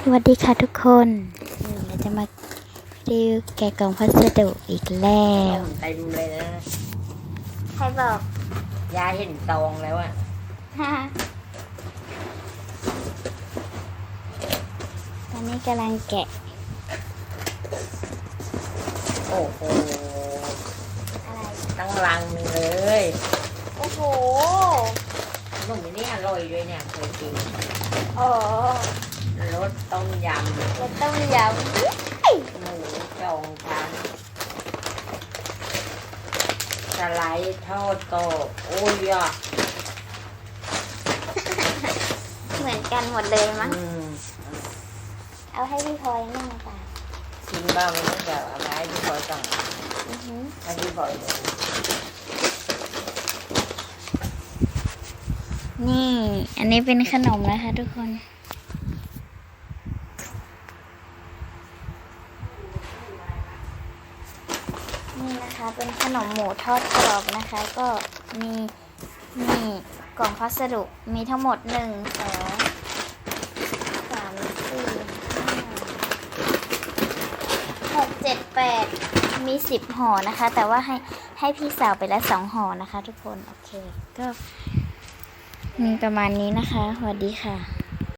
สวัสดีค่ะทุกคนนี่เราจะมารีวิวแกะกล่องพัสดุอีกแล้วเต็มเลยนะใครบอกยายเห็นซองแล้วอะตอนนี้กำลังแกะ โอ้โหอะไรตั้งรังหนึ่งเลย โอ้โหขนมอันนี้อร่อยด้วยเนี่ยเคยกินโอ้ รสต้มยำจะต้มยหมูจองชั้นสไลด์ทอดกรอบโอ้ยอะำเหมือนกันหมดเลยมั้ง อืมเอาให้พี่พลอยนั่งไปชิมบ้างไม่ต้องแบบอะไรพี่พลอยสั่งอือหือให้พี่พลอยดูนี่ อันนี้เป็นขนมนะคะทุกคน นี่นะคะเป็นขนมหมูทอดกรอบนะคะ ก็มีนี่กล่องพัสดุมีทั้งหมดหนึ่งสองสามสี่ห้าหกเจ็ดแปดมีสิบห่อนะคะ แต่ว่าให้ให้พี่สาวไปแล้วสองห่อนะคะ ทุกคน โอเค ก็มีประมาณนี้นะคะสวัสดีค่ะ